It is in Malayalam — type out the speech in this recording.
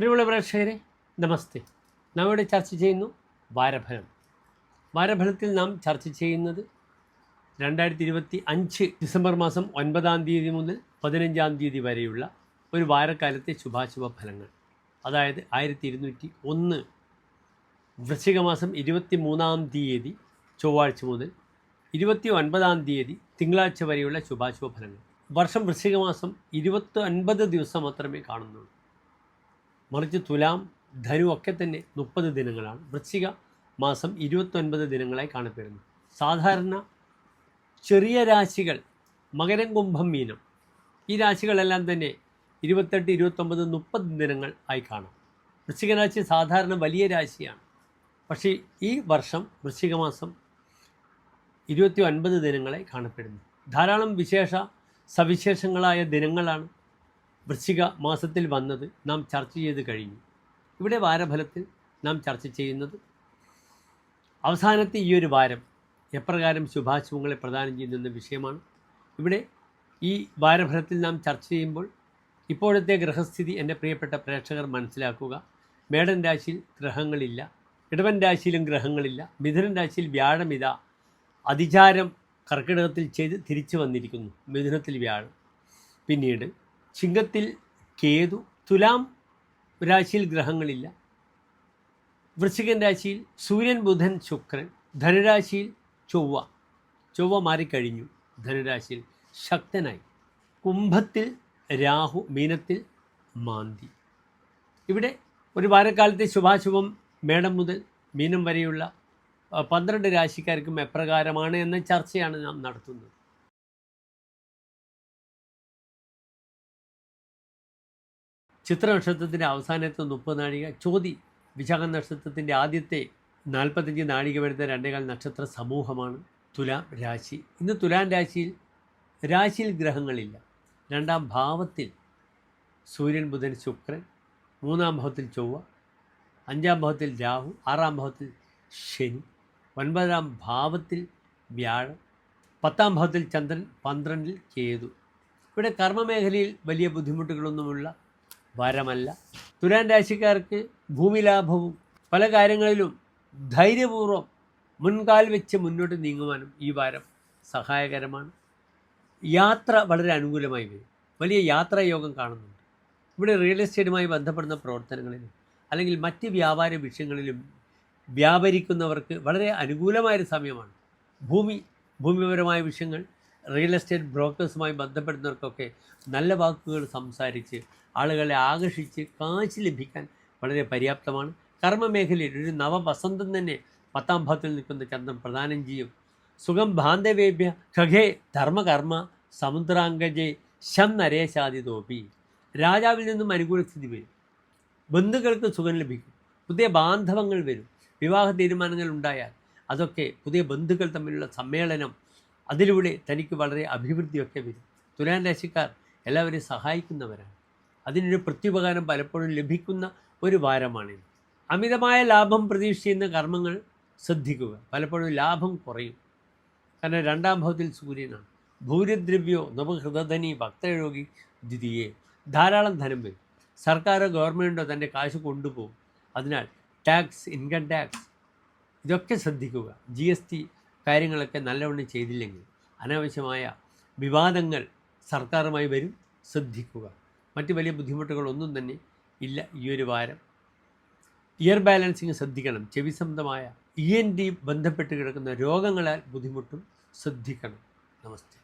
പ്രിയമുള്ള പ്രേക്ഷകരെ നമസ്തേ. നാം ഇവിടെ ചർച്ച ചെയ്യുന്നു വാരഫലം. വാരഫലത്തിൽ നാം ചർച്ച ചെയ്യുന്നത് രണ്ടായിരത്തി ഇരുപത്തി അഞ്ച് ഡിസംബർ മാസം ഒൻപതാം തീയതി മുതൽ പതിനഞ്ചാം തീയതി വരെയുള്ള ഒരു വാരക്കാലത്തെ ശുഭാശുഭ ഫലങ്ങൾ. അതായത് ആയിരത്തി ഇരുന്നൂറ്റി ഒന്ന് വൃശ്ചിക മാസം ഇരുപത്തി മൂന്നാം തീയതി ചൊവ്വാഴ്ച മുതൽ ഇരുപത്തി ഒൻപതാം തീയതി തിങ്കളാഴ്ച വരെയുള്ള ശുഭാശുഭ ഫലങ്ങൾ. വർഷം വൃശ്ചിക മാസം ഇരുപത്തി ഒൻപത് ദിവസം മാത്രമേ കാണുന്നുള്ളൂ. മറിച്ച് തുലാം ധനു ഒക്കെ തന്നെ മുപ്പത് ദിനങ്ങളാണ്. വൃശ്ചിക മാസം ഇരുപത്തൊൻപത് ദിനങ്ങളായി കാണപ്പെടുന്നു. സാധാരണ ചെറിയ രാശികൾ മകരം കുംഭം മീനം. ഈ രാശികളെല്ലാം തന്നെ ഇരുപത്തെട്ട് ഇരുപത്തൊമ്പത് മുപ്പത് ദിനങ്ങൾ ആയി കാണാം. വൃശ്ചിക രാശി സാധാരണ വലിയ രാശിയാണ്. പക്ഷേ ഈ വർഷം വൃശ്ചിക മാസം ഇരുപത്തി ഒൻപത് ദിനങ്ങളായി കാണപ്പെടുന്നു. ധാരാളം വിശേഷ സവിശേഷങ്ങളായ ദിനങ്ങളാണ് വൃശ്ചിക മാസത്തിൽ വന്നത് നാം ചർച്ച ചെയ്ത് കഴിഞ്ഞു. ഇവിടെ വാരഫലത്തിൽ നാം ചർച്ച ചെയ്യുന്നത് അവസാനത്തെ ഈ ഒരു വാരം എപ്രകാരം ശുഭാശുഭങ്ങളെ പ്രദാനം ചെയ്യുന്ന വിഷയമാണ്. ഇവിടെ ഈ വാരഫലത്തിൽ നാം ചർച്ച ചെയ്യുമ്പോൾ ഇപ്പോഴത്തെ ഗ്രഹസ്ഥിതി എന്റെ പ്രിയപ്പെട്ട പ്രേക്ഷകർ മനസ്സിലാക്കുക. മേടൻ രാശിയിൽ ഗ്രഹങ്ങളില്ല ഇടവൻ രാശിയിലും ഗ്രഹങ്ങളില്ല മിഥുനൻ രാശിയിൽ വ്യാഴമിത അതിചാരം കർക്കിടകത്തിൽ ചെയ്ത് തിരിച്ചു വന്നിരിക്കുന്നു മിഥുനത്തിൽ വ്യാഴം. പിന്നീട് ചിങ്ങത്തിൽ കേതു തുലാം രാശിയിൽ ഗ്രഹങ്ങളില്ല. വൃശ്ചികൻ രാശിയിൽ സൂര്യൻ ബുധൻ ശുക്രൻ ധനുരാശിയിൽ ചൊവ്വ. ചൊവ്വ മാറിക്കഴിഞ്ഞു. ധനുരാശിയിൽ ശക്തനായി. കുംഭത്തിൽ രാഹു മീനത്തിൽ മാന്തി. ഇവിടെ ഒരു വാരക്കാലത്തെ ശുഭാശുഭം മേടം മുതൽ മീനം വരെയുള്ള പന്ത്രണ്ട് രാശിക്കാർക്കും എപ്രകാരമാണ് എന്ന ചർച്ചയാണ് നാം നടത്തുന്നത്. ചിത്ര നക്ഷത്രത്തിന്റെ അവസാനത്തെ മുപ്പത് നാഴിക ചോതി വിശാഖ നക്ഷത്രത്തിന്റെ ആദ്യത്തെ നാൽപ്പത്തഞ്ച് നാഴിക വരുന്ന രണ്ടേകാൽ നക്ഷത്ര സമൂഹമാണ് തുലാം രാശി. ഇന്ന് തുലാം രാശിയിൽ രാശിയിൽ ഗ്രഹങ്ങളില്ല. രണ്ടാം ഭാവത്തിൽ സൂര്യൻ ബുധൻ ശുക്രൻ മൂന്നാം ഭാവത്തിൽ ചൊവ്വ അഞ്ചാം ഭാവത്തിൽ രാഹു ആറാം ഭാവത്തിൽ ശനി ഒൻപതാം ഭാവത്തിൽ വ്യാഴം പത്താം ഭാവത്തിൽ ചന്ദ്രൻ പന്ത്രണ്ടിൽ കേതു. ഇവിടെ കർമ്മമേഖലയിൽ വലിയ ബുദ്ധിമുട്ടുകളൊന്നുമുള്ള വരമല്ല തുലാൻ രാശിക്കാർക്ക് ഭൂമി ലാഭവും പല കാര്യങ്ങളിലും ധൈര്യപൂർവം മുൻകാൽ വെച്ച് മുന്നോട്ട് നീങ്ങുവാനും ഈ വാരം സഹായകരമാണ്. യാത്ര വളരെ അനുകൂലമായി വരും. വലിയ യാത്രായോഗം കാണുന്നുണ്ട്. ഇവിടെ റിയൽ എസ്റ്റേറ്റുമായി ബന്ധപ്പെടുന്ന പ്രവർത്തനങ്ങളിലും അല്ലെങ്കിൽ മറ്റ് വ്യാപാര വിഷയങ്ങളിലും വ്യാപരിക്കുന്നവർക്ക് വളരെ അനുകൂലമായൊരു സമയമാണ്. ഭൂമി ഭൂമിപരമായ വിഷയങ്ങൾ റിയൽ എസ്റ്റേറ്റ് ബ്രോക്കേഴ്സുമായി ബന്ധപ്പെടുന്നവർക്കൊക്കെ നല്ല വാക്കുകൾ സംസാരിച്ച് ആളുകളെ ആകർഷിച്ച് കാശ് ലഭിക്കാൻ വളരെ പര്യാപ്തമാണ്. കർമ്മമേഖലയിൽ ഒരു നവവസന്തം തന്നെ പത്താം ഭാവത്തിൽ നിൽക്കുന്ന ചന്ദ്രൻ പ്രദാനം ചെയ്യും. സുഖം ഭാന്തവേഭ്യ ഖഗേ ധർമ്മകർമ്മ സമുദ്രാംഗജെ ശം നരേശാദി തോപി. രാജാവിൽ നിന്നും അനുകൂല സ്ഥിതി വരും. ബന്ധുക്കൾക്ക് സുഖം ലഭിക്കും. പുതിയ ബാന്ധവങ്ങൾ വരും. വിവാഹ തീരുമാനങ്ങൾ ഉണ്ടായാൽ അതൊക്കെ പുതിയ ബന്ധുക്കൾ തമ്മിലുള്ള സമ്മേളനം അതിലൂടെ തനിക്ക് വളരെ അഭിവൃദ്ധിയൊക്കെ വരും. തുലാൻ രാശിക്കാർ എല്ലാവരെയും സഹായിക്കുന്നവരാണ്. അതിനൊരു പ്രത്യുപകാരം പലപ്പോഴും ലഭിക്കുന്ന ഒരു വാരമാണിത് അമിതമായ ലാഭം പ്രതീക്ഷിക്കുന്ന കർമ്മങ്ങൾ ശ്രദ്ധിക്കുക. പലപ്പോഴും ലാഭം കുറയും. കാരണം രണ്ടാം ഭാവത്തിൽ സൂര്യനാണ്. ഭൂര്യദ്രവ്യോ നവഹൃതധനി ഭക്തരോഗി ദ്വിതീയെ. ധാരാളം ധനം വരും. സർക്കാരോ ഗവൺമെന്റോ തന്റെ കാശ് കൊണ്ടുപോകും. അതിനാൽ ടാക്സ് ഇൻകം ടാക്സ് ഇതൊക്കെ ശ്രദ്ധിക്കുക. ജി എസ് ടി കാര്യങ്ങളൊക്കെ നല്ലവണ്ണം ചെയ്തില്ലെങ്കിൽ അനാവശ്യമായ വിവാദങ്ങൾ സർക്കാരുമായി വരും. ശ്രദ്ധിക്കുക. മറ്റ് വലിയ ബുദ്ധിമുട്ടുകളൊന്നും തന്നെ ഇല്ല ഈ ഒരു വാരം. ഇയർ ബാലൻസിങ് ശ്രദ്ധിക്കണം. ചെവി സംബന്ധമായ ഇ എൻ ഡി ബന്ധപ്പെട്ട് കിടക്കുന്ന രോഗങ്ങളാൽ ബുദ്ധിമുട്ടും ശ്രദ്ധിക്കണം. നമസ്തേ.